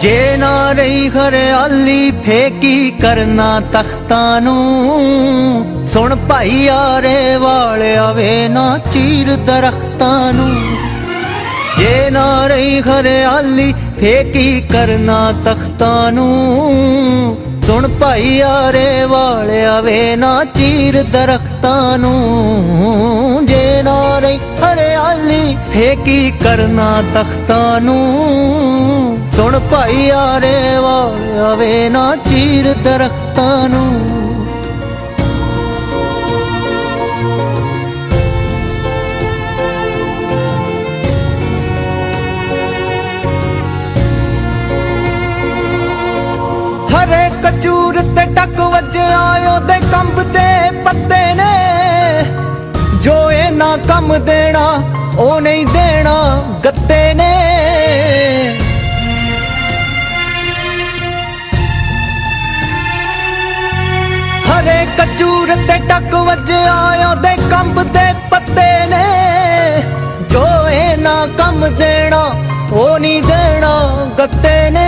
ਜੇ ਨਾ ਰਹੀ ਹਰਿਆਲੀ ਫੇਕੀ ਕਰਨਾ ਤਖਤਾਂ ਨੂੰ? ਸੁਣ ਭਾਈ ਯਾਰੇ ਵਾਲਿਆ ਵੇ ਨਾ ਚੀਰ ਦਰਖਤਾਂ ਨੂੰ। ਜੇ ਨਾ ਰਹੀ ਹਰਿਆਲੀ ਫੇਕੀ ਕਰਨਾ ਤਖਤਾਂ ਨੂੰ? ਸੁਣ ਭਾਈ ਯਾਰੇ ਵਾਲਿਆ ਵੇ ਨਾ ਚੀਰ ਦਰਖਤਾਂ ਨੂੰ। ਜੇ ਨਾ ਰਹੀ ਹਰਿਆਲੀ ਫੇਕੀ ਕਰਨਾ ਤਖਤਾਂ ਨੂੰ? ਸੁਣ ਭਾਈ ਯਾਰੇ ਵਾਲਿਆ ਵੇ ਨਾ ਚੀਰ ਦਰਖਤਾਂ ਨੂੰ। ਹਰੇ ਕਚੂਰ ਤੇ ਟੱਕ ਵੱਜਿਆ, ਉਹਦੇ ਕੰਬਦੇ ਪੱਤੇ ਨੇ। ਜੋ ਇਹ ਨਾ ਕੰਮ ਦੇਣਾ ਉਹ ਨਹੀਂ ਦੇਣਾ ਗੱਤੇ ਨੇ। ਹਰੇ ਕਚੂਰ ਤੇ ਟੱਕ ਵੱਜਿਆ, ਉਹਦੇ ਕੰਬਦੇ ਪੱਤੇ ਨੇ। ਜੋ ਇਹ ਨਾ ਕੰਮ ਦੇਣਾ, ਉਹ ਨਹੀਂ ਦੇਣਾ ਗੱਤੇ ਨੇ।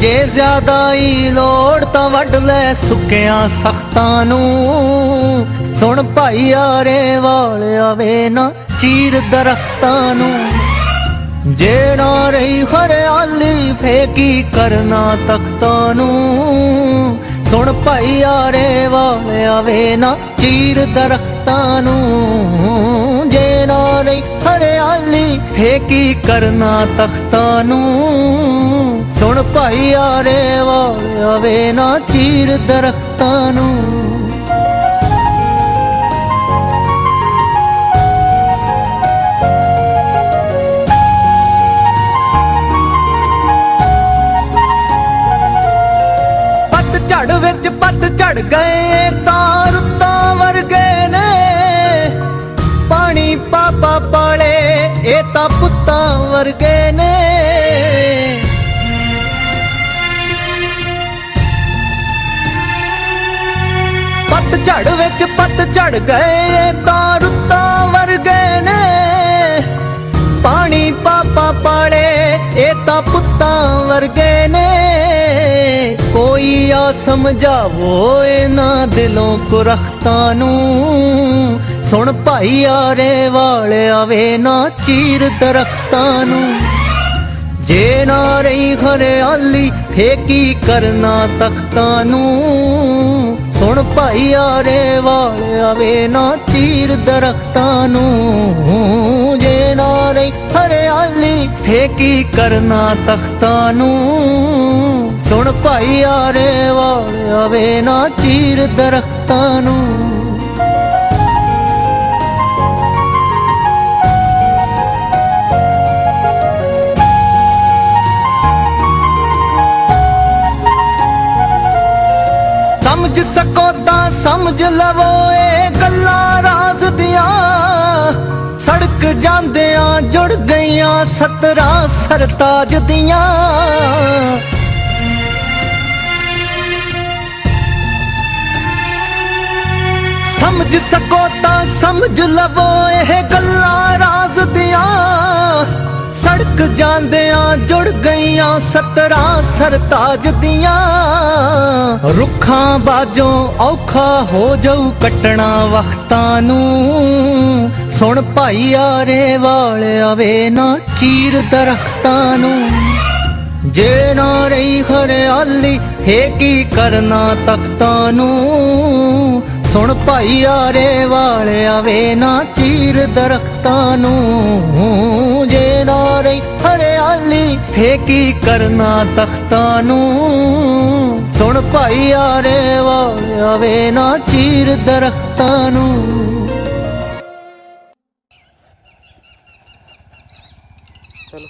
ਜੇ ਜ਼ਿਆਦਾ ਹੀ ਲੋੜ ਤਾਂ ਵੱਢ ਲੈ ਸੁੱਕਿਆਂ ਸਖਤਾਂ ਨੂੰ। ਸੁਣ ਭਾਈ ਯਾਰੇ ਵਾਲਿਆ ਵੇ ਨਾ ਚੀਰ ਦਰਖਤਾਂ ਨੂੰ। ਜੇ ਨਾ ਰਹੀ ਹਰਿਆਲੀ ਫੇਕੀ ਕਰਨਾ ਤਖਤਾਂ ਨੂੰ? ਸੁਣ ਭਾਈ ਯਾਰੇ ਵਾਲਿਆ ਵੇ ਨਾ ਚੀਰ ਦਰਖਤਾਂ ਨੂੰ। ਜੇ ਨਾ ਰਹੀ ਹਰਿਆਲੀ ਫੇਕੀ ਕਰਨਾ ਤਖਤਾਂ ਨੂੰ? ਸੁਣ ਭਾਈ ਯਾਰੇ ਵਾਲਿਆ ਵੇ ਨਾ ਚੀਰ ਦਰਖਤਾਂ ਨੂੰ। ਪੱਤ ਝੜ ਵਿੱਚ ਪੱਤ ਝੜ ਗਏ, ਤਾਂ ਰੁੱਤਾਂ ਵਰਗੇ ਨੇ। ਪਾਣੀ ਪਾਪਾ ਪਾਲੇ, ਇਹ ਤਾਂ ਪੁੱਤਾਂ ਵਰਗੇ ਨੇ। ਪੱਤ ਝੜ ਵਿੱਚ ਪੱਤ ਝੜ ਗਏ ਤਾਂ ਰੁੱਤਾਂ ਵਰਗੇ ਨੇ। ਪਾਣੀ ਪਾਪਾ ਪਾਲੇ, ਇਹ ਤਾਂ ਪੁੱਤਾਂ ਵਰਗੇ ਨੇ। ਕੋਈ ਆ ਸਮਝਾਵੋ ਇਹਨਾਂ ਦਿਲੋਂ ਕੁਰਖਤਾਂ ਨੂੰ। ਸੁਣ ਭਾਈ ਆਰੇ ਵਾਲਿਆ ਵੇ ਨਾ ਚੀਰ ਦਰਖਤਾਂ ਨੂੰ। ਜੇ ਨਾ ਰਹੀ ਹਰਿਆਲੀ ਫੇਕੀ ਕਰਨਾ ਤਖਤਾਂ ਨੂੰ? ਸੁਣ ਭਾਈ ਯਾਰੇ ਵਾਲਿਆ ਵੇ ਨਾ ਚੀਰ ਦਰਖਤਾਂ ਨੂੰ। ਜੇ ਨਾ ਰਹੀ ਹਰਿਆਲੀ ਫੇਕੀ ਕਰਨਾ ਤਖਤਾਂ ਨੂੰ? ਸੁਣ ਭਾਈ ਯਾਰੇ ਵਾਲਿਆ ਵੇ ਨਾ ਚੀਰ ਦਰਖਤਾਂ ਨੂੰ। ਸਮਝ ਸਕੋ ਤਾਂ ਸਮਝ ਲਵੋ ਇਹ ਗੱਲਾਂ ਰਾਜ਼ ਦੀਆਂ। ਸੜਕ ਜਾਂਦਿਆਂ ਜੁੜ ਗਈਆਂ ਸਤਰਾਂ ਸਰਤਾਜ ਦੀਆਂ। ਸਮਝ ਸਕੋ ਤਾਂ ਸਮਝ ਲਵੋ ਇਹ ਸੜਕ ਜਾਂਦਿਆਂ ਜੁੜ ਗਈਆਂ ਸਤਰਾਂ ਸਰਤਾਜ ਦੀਆਂ। ਰੁੱਖਾਂ ਬਾਜੋਂ ਔਖਾ ਹੋ ਜਾਊ ਕੱਟਣਾ ਵਕਤਾਂ ਨੂੰ। ਸੁਣ ਭਾਈ ਯਾਰੇ ਵਾਲਿਆ ਵੇ ਨਾ ਚੀਰ ਦਰਖਤਾਂ ਨੂੰ। ਜੇ ਨਾ ਰਹੀ ਹਰਿਆਲੀ ਫੇਕੀ ਕਰਨਾ ਤਖਤਾਂ ਨੂੰ? ਸੁਣ ਭਾਈ ਆਰੇ ਵਾਲਿਆ ਵੇ ਨਾ ਚੀਰ ਦਰਖਤਾਂ ਨੂੰ ਜੇ ਨਾ ਰਹੀ ਹਰਿਆਲੀ ਫੇਕੀ ਕਰਨਾ ਤਖਤਾਂ ਨੂੰ? ਸੁਣ ਭਾਈ ਵਾਲਿਆ ਵੇ ਨਾ ਚੀਰ ਦਰਖਤਾਂ ਨੂੰ। ਚਲੋ।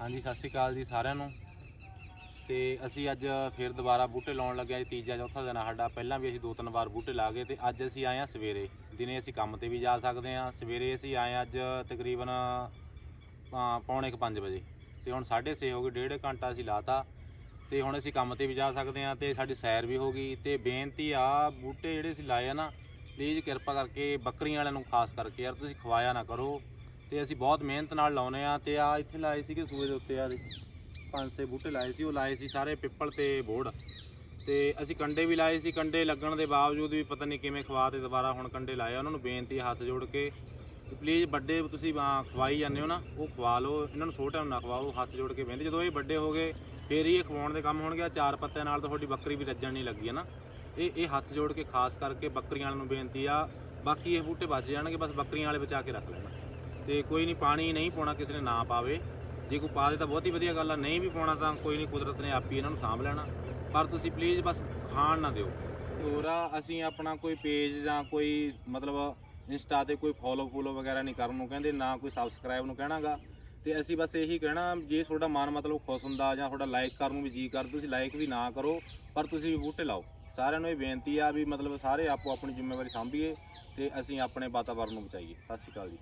ਹਾਂਜੀ ਸਤਿ ਸ਼੍ਰੀ ਅਕਾਲ ਜੀ ਸਾਰਿਆਂ ਨੂੰ। ਤੇ ਅਸੀਂ ਅੱਜ ਫਿਰ ਦੁਬਾਰਾ ਬੂਟੇ ਲਾਉਣ ਲੱਗੇ ਹਾਂ। ਤੀਜਾ ਚੌਥਾ ਦਿਨ ਆ ਸਾਡਾ। ਪਹਿਲਾਂ ਵੀ ਅਸੀਂ ਦੋ ਤਿੰਨ ਵਾਰ ਬੂਟੇ ਲਾ ਗਏ ਤੇ ਅੱਜ ਅਸੀਂ ਆਏ ਹਾਂ ਸਵੇਰੇ। ਦਿਨੇ ਅਸੀਂ ਕੰਮ ਤੇ ਵੀ ਜਾ ਸਕਦੇ ਹਾਂ। ਸਵੇਰੇ ਅਸੀਂ ਆਏ ਹਾਂ ਅੱਜ ਤਕਰੀਬਨ ਪੌਣੇ ਕੁ ਪੰਜ ਵਜੇ। ਤੇ ਹੁਣ 6:30 ਹੋ ਗਏ, ਡੇਢ ਘੰਟਾ ਅਸੀਂ ਲਾਤਾ। ਤੇ ਹੁਣ ਅਸੀਂ ਕੰਮ ਤੇ ਵੀ ਜਾ ਸਕਦੇ ਹਾਂ ਤੇ ਸਾਡੀ ਸੈਰ ਵੀ ਹੋ ਗਈ। ਤੇ ਬੇਨਤੀ ਆ, ਬੂਟੇ ਜਿਹੜੇ ਅਸੀਂ ਲਾਏ ਆ ਨਾ, ਪਲੀਜ਼ ਕਿਰਪਾ ਕਰਕੇ ਬੱਕਰੀਆਂ ਵਾਲਿਆਂ ਨੂੰ ਖਾਸ ਕਰਕੇ ਯਾਰ ਤੁਸੀਂ ਖਵਾਇਆ ਨਾ ਕਰੋ। ਤੇ ਅਸੀਂ ਬਹੁਤ ਮਿਹਨਤ ਨਾਲ ਲਾਉਨੇ ਆ ਤੇ ਆ ਇੱਥੇ ਲਾਏ ਸੀਗੇ ਸੂਏ ਦੇ ਉੱਤੇ, ਆ ਪੰਜ ਛੇ ਬੂਟੇ ਲਾਏ ਸੀ, ਉਹ ਲਾਏ ਸੀ ਸਾਰੇ ਪਿੱਪਲ ਤੇ ਬੋੜ। ਤੇ ਅਸੀਂ ਕੰਡੇ ਵੀ ਲਾਏ ਸੀ, ਕੰਡੇ ਲੱਗਣ ਦੇ ਬਾਵਜੂਦ ਵੀ ਪਤਾ ਨਹੀਂ ਕਿਵੇਂ ਖਵਾ ਤੇ ਦੁਬਾਰਾ ਹੁਣ ਕੰਡੇ ਲਾਏ ਉਹਨਾਂ ਨੂੰ ਬੇਨਤੀ ਹੈ ਹੱਥ ਜੋੜ ਕੇ ਪਲੀਜ਼ ਵੱਡੇ ਤੁਸੀਂ ਖਵਾਈ ਜਾਂਦੇ ਹੋ ਨਾ, ਉਹ ਖਵਾ ਲਓ। ਇਹਨਾਂ ਨੂੰ ਛੋਟਿਆਂ ਨੂੰ ਨਾ ਖਵਾਓ, ਹੱਥ ਜੋੜ ਕੇ ਬੇਨਤੀ। ਜਦੋਂ ਇਹ ਵੱਡੇ ਹੋ ਗਏ, ਫੇਰ ਹੀ ਇਹ ਖਵਾਉਣ ਦੇ ਕੰਮ ਹੋਣਗੇ। ਆਹ ਚਾਰ ਪੱਤਿਆਂ ਨਾਲ ਤਾਂ ਤੁਹਾਡੀ ਬੱਕਰੀ ਵੀ ਰੱਜਣ ਨਹੀਂ ਲੱਗੀ ਹੈ ਨਾ। ਇਹ ਇਹ ਹੱਥ ਜੋੜ ਕੇ ਖਾਸ ਕਰਕੇ ਬੱਕਰੀਆਂ ਵਾਲਿਆਂ ਨੂੰ ਬੇਨਤੀ ਆ। ਬਾਕੀ ਇਹ ਬੂਟੇ ਬਚ ਜਾਣਗੇ, ਬਸ ਬੱਕਰੀਆਂ ਵਾਲੇ ਬਚਾ ਕੇ ਰੱਖ ਲੈਣਾ। ਤੇ ਕੋਈ ਨਹੀਂ, ਪਾਣੀ ਨਹੀਂ ਪਾਉਣਾ, ਕਿਸੇ ਨੇ ਨਾ ਪਾਵੇ। ਜੇ ਕੋਈ ਪਾ ਦੇ ਤਾਂ ਬਹੁਤ ਹੀ ਵਧੀਆ ਗੱਲ ਆ, ਨਹੀਂ ਵੀ ਪਾਉਣਾ ਤਾਂ ਕੋਈ ਨਹੀਂ, ਕੁਦਰਤ ਨੇ ਆਪੀ ਇਹਨਾਂ ਨੂੰ ਸਾਂਭ ਲੈਣਾ। ਪਰ ਤੁਸੀਂ ਪਲੀਜ਼ ਬਸ ਖਾਣ ਨਾ ਦਿਓ। ਹੋਰ ਆ ਅਸੀਂ ਆਪਣਾ ਕੋਈ ਪੇਜ ਜਾਂ ਕੋਈ ਮਤਲਬ ਇੰਸਟਾ ਤੇ ਕੋਈ ਫੋਲੋ ਫੋਲੋ ਵਗੈਰਾ ਨਹੀਂ ਕਰਨ ਨੂੰ ਕਹਿੰਦੇ, ਨਾ ਕੋਈ ਸਬਸਕ੍ਰਾਈਬ ਨੂੰ ਕਹਿਣਾਗਾ। ਤੇ ਅਸੀਂ ਬਸ ਇਹੀ ਕਹਿਣਾ, ਜੇ ਤੁਹਾਡਾ ਮਨ ਮਤਲਬ ਖੁਸ਼ ਹੁੰਦਾ ਜਾਂ ਤੁਹਾਡਾ ਲਾਈਕ ਕਰਨ ਨੂੰ ਵੀ ਜੀ ਕਰ ਤੁਸੀਂ ਲਾਈਕ ਵੀ ਨਾ ਕਰੋ, ਪਰ ਤੁਸੀਂ ਵੀ ਬੂਟੇ ਲਾਓ। ਸਾਰਿਆਂ ਨੂੰ ਇਹ ਬੇਨਤੀ ਆ ਵੀ ਮਤਲਬ ਸਾਰੇ ਆਪੋ ਆਪਣੀ ਜ਼ਿੰਮੇਵਾਰੀ ਸਾਂਭੀਏ ਤੇ ਅਸੀਂ ਆਪਣੇ ਵਾਤਾਵਰਨ ਨੂੰ ਬਚਾਈਏ। ਸਤਿ ਸ਼੍ਰੀ ਅਕਾਲ ਜੀ।